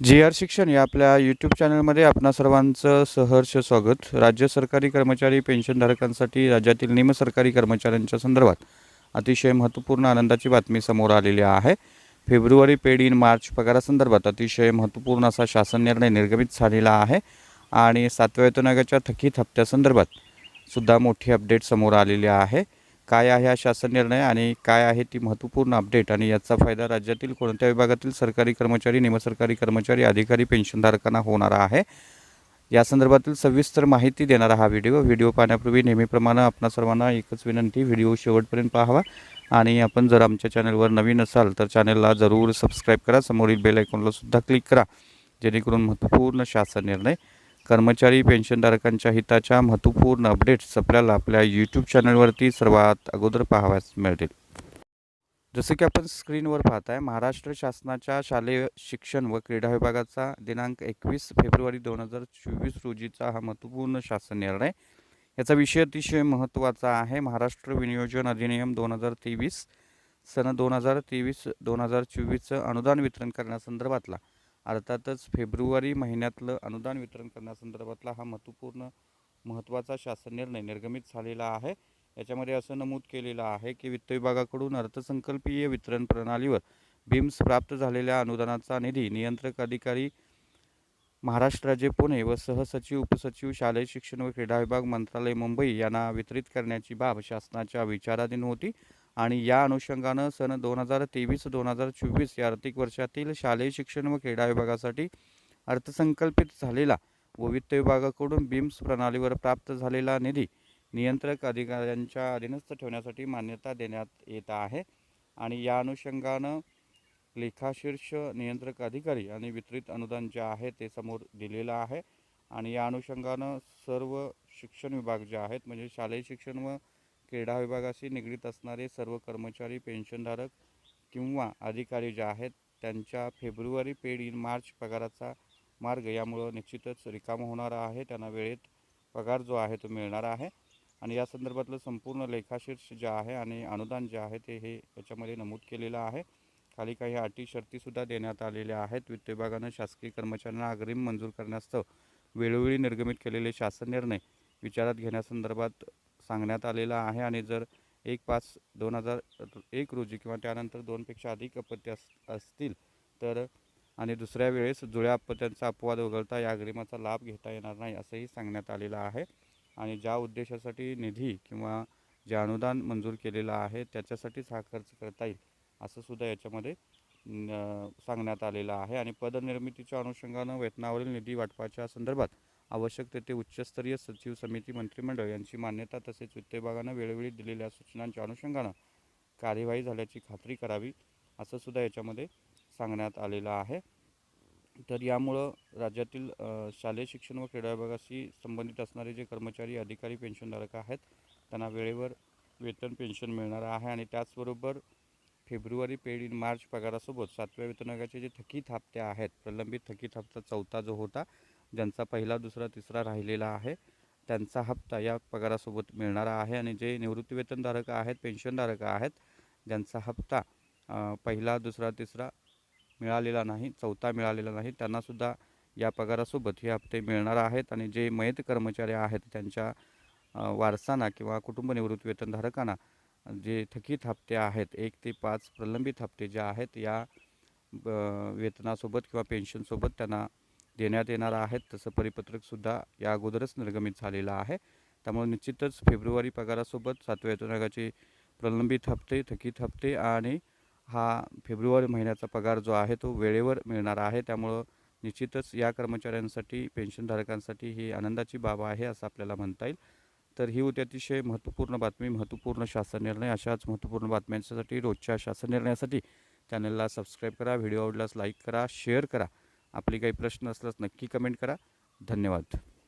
जी R शिक्षण या आपल्या यूट्यूब चॅनलमध्ये आपणा सर्वांचं सहर्ष स्वागत. राज्य सरकारी कर्मचारी पेन्शनधारकांसाठी राज्यातील निमसरकारी कर्मचाऱ्यांच्या संदर्भात अतिशय महत्त्वपूर्ण आनंदाची बातमी समोर आलेली आहे. फेब्रुवारी पेड इन मार्च पगारासंदर्भात अतिशय महत्त्वपूर्ण असा शासन निर्णय निर्गमित झालेला आहे. आणि सातव्या वेतन आयोगाच्या थकीत हप्त्यासंदर्भात सुद्धा मोठी अपडेट समोर आलेली आहे. काय आहे हा शासन निर्णय आणि काय आहे ती महत्त्वपूर्ण अपडेट आणि याचा फायदा राज्यातील कोणत्या विभागातील सरकारी कर्मचारी निमसरकारी कर्मचारी अधिकारी पेन्शनधारकांना होणार आहे? या संदर्भातील सविस्तर माहिती देणारा हा व्हिडिओ. व्हिडिओ पाहण्यापूर्वी नेहमीप्रमाणे आपणा सर्वांना एकच विनंती व्हिडिओ शेवटपर्यंत पाहावा. आणि आपण जर आमच्या चॅनलवर नवीन असाल तर चॅनलला जरूर सबस्क्राईब करा. समोरील बेल आयकॉनला सुद्धा क्लिक करा जेणेकरून महत्त्वपूर्ण शासन निर्णय कर्मचारी पेन्शनधारकांच्या हिताच्या महत्त्वपूर्ण अपडेट्स आपल्याला आपल्या यूट्यूब चॅनलवरती सर्वात अगोदर पाहाव्यास मिळतील. जसं की आपण स्क्रीनवर पाहताय महाराष्ट्र शासनाच्या शालेय शिक्षण व क्रीडा विभागाचा दिनांक एकवीस फेब्रुवारी दोन हजार चोवीस रोजीचा हा महत्त्वपूर्ण शासन निर्णय. याचा विषय अतिशय महत्त्वाचा आहे. महाराष्ट्र विनियोजन अधिनियम दोन हजार तेवीस सन दोन हजार तेवीस दोन हजार चोवीसचं अनुदान वितरण करण्यासंदर्भातला. अर्थातच फेब्रुवारी महिन्यातलं अनुदान वितरण करण्यासंदर्भातला हा महत्त्वपूर्ण महत्त्वाचा शासन निर्णय निर्गमित झालेला आहे. याच्यामध्ये असं नमूद केलेलं आहे की वित्त विभागाकडून अर्थसंकल्पीय वितरण प्रणालीवर बीम्स प्राप्त झालेल्या अनुदानाचा निधी नियंत्रक अधिकारी महाराष्ट्र राज्य पुणे व सहसचिव उपसचिव शालेय शिक्षण व क्रीडा विभाग मंत्रालय मुंबई यांना वितरित करण्याची बाब शासनाच्या विचाराधीन होती. आणि या अनुषंगानं सन दोन हजार तेवीस दोन हजार चोवीस या आर्थिक वर्षातील शालेय शिक्षण व क्रीडा विभागासाठी अर्थसंकल्पित झालेला व वित्त विभागाकडून बीम्स प्रणालीवर प्राप्त झालेला निधी नियंत्रक अधिकाऱ्यांच्या अधीनस्थ ठेवण्यासाठी मान्यता देण्यात येत आहे. आणि या अनुषंगानं लेखाशीर्ष नियंत्रक अधिकारी आणि वितरित अनुदान जे आहे ते समोर दिलेलं आहे. आणि या अनुषंगानं सर्व शिक्षण विभाग जे आहेत म्हणजे शालेय शिक्षण व क्रीडा विभागाशी निगडीत असणारे सर्व कर्मचारी पेन्शनधारक किंवा अधिकारी जे आहेत त्यांच्या फेब्रुवारी पेड इन मार्च पगाराचा मार्ग यामुळं निश्चितच रिकामा होणार आहे. त्यांना वेळेत पगार जो आहे तो मिळणार आहे. आणि या संदर्भातलं संपूर्ण लेखाशीर्ष जे आहे आणि अनुदान जे आहे ते हे याच्यामध्ये नमूद केलेलं आहे. खाली काही अटी शर्तीसुद्धा देण्यात आलेल्या आहेत. वित्त विभागानं शासकीय कर्मचाऱ्यांना अग्रिम मंजूर करण्यास्तव वेळोवेळी निर्गमित केलेले शासन निर्णय विचारात घेण्यासंदर्भात सांगण्यात आलेला आहे आणि जर एक पाच दोन हजार एक रोजी किंवा त्यानंतर दोनपेक्षा अधिक अपत्य अस असतील तर आणि दुसऱ्या वेळेस जुळ्या अपत्यांचा अपवाद वगळता या अग्रिमाचा लाभ घेता येणार नाही असंही सांगण्यात आलेलं आहे. आणि ज्या उद्देशासाठी निधी किंवा जे अनुदान मंजूर केलेलं आहे त्याच्यासाठीच हा खर्च करता येईल असं सुद्धा याच्यामध्ये सांगण्यात आलेलं आहे. आणि पदनिर्मितीच्या अनुषंगानं वेतनावरील निधी वाटपाच्या संदर्भात आवश्यक तेथे उच्चस्तरीय सचिव समिती मंत्रिमंडळ यांची मान्यता तसेच वित्त विभागानं वेळोवेळी दिलेल्या सूचनांच्या अनुषंगानं कार्यवाही झाल्याची खात्री करावी असं सुद्धा याच्यामध्ये सांगण्यात आलेलं आहे. तर यामुळं राज्यातील शालेय शिक्षण व क्रीडा विभागाशी संबंधित असणारे जे कर्मचारी अधिकारी पेन्शनधारक आहेत त्यांना वेळेवर वेतन पेन्शन मिळणार आहे आणि त्याचबरोबर फेब्रुवारी पेड इन मार्च पगारासोबत सातव्या वेतन आयोगाचे जे थकीत हप्ते आहेत प्रलंबित थकीत हप्ता चौथा जो होता ज्यांचा पहिला दुसरा तिसरा राहिलेला आहे त्यांचा हप्ता या पगारासोबत मिळणारा आहे आणि जे निवृत्तीवेतनधारक आहेत पेन्शनधारक आहेत ज्यांचा हप्ता पहिला दुसरा तिसरा मिळालेला नाही चौथा मिळालेला नाही त्यांनासुद्धा या पगारासोबत हे हप्ते मिळणार आहेत आणि जे मयत कर्मचारी आहेत त्यांच्या वारसांना किंवा कुटुंब निवृत्ती वेतनधारकांना जे थकीत हप्ते आहेत एक ते पाच प्रलंबित हप्ते जे आहेत या ब- वेतनासोबत किंवा पेन्शनसोबत त्यांना देण्यात येणार आहेत तसं परिपत्रकसुद्धा या अगोदरच निर्गमित झालेलं आहे. त्यामुळे निश्चितच फेब्रुवारी पगारासोबत सातव्या वेतन प्रलंबित हप्ते थकीत हप्ते आणि हा फेब्रुवारी महिन्याचा पगार जो आहे तो वेळेवर मिळणार आहे. त्यामुळं निश्चितच या कर्मचाऱ्यांसाठी पेन्शनधारकांसाठी ही आनंदाची बाब आहे असं आपल्याला म्हणता येईल. तर ही होती अतिशय महत्त्वपूर्ण बातमी महत्त्वपूर्ण शासन निर्णय. अशाच महत्त्वपूर्ण बातम्यांसाठी रोजच्या शासन निर्णयासाठी चॅनलला सबस्क्राईब करा व्हिडिओ आवडल्यास लाईक करा शेअर करा. आपले काही प्रश्न असल्यास नक्की कमेंट करा. धन्यवाद.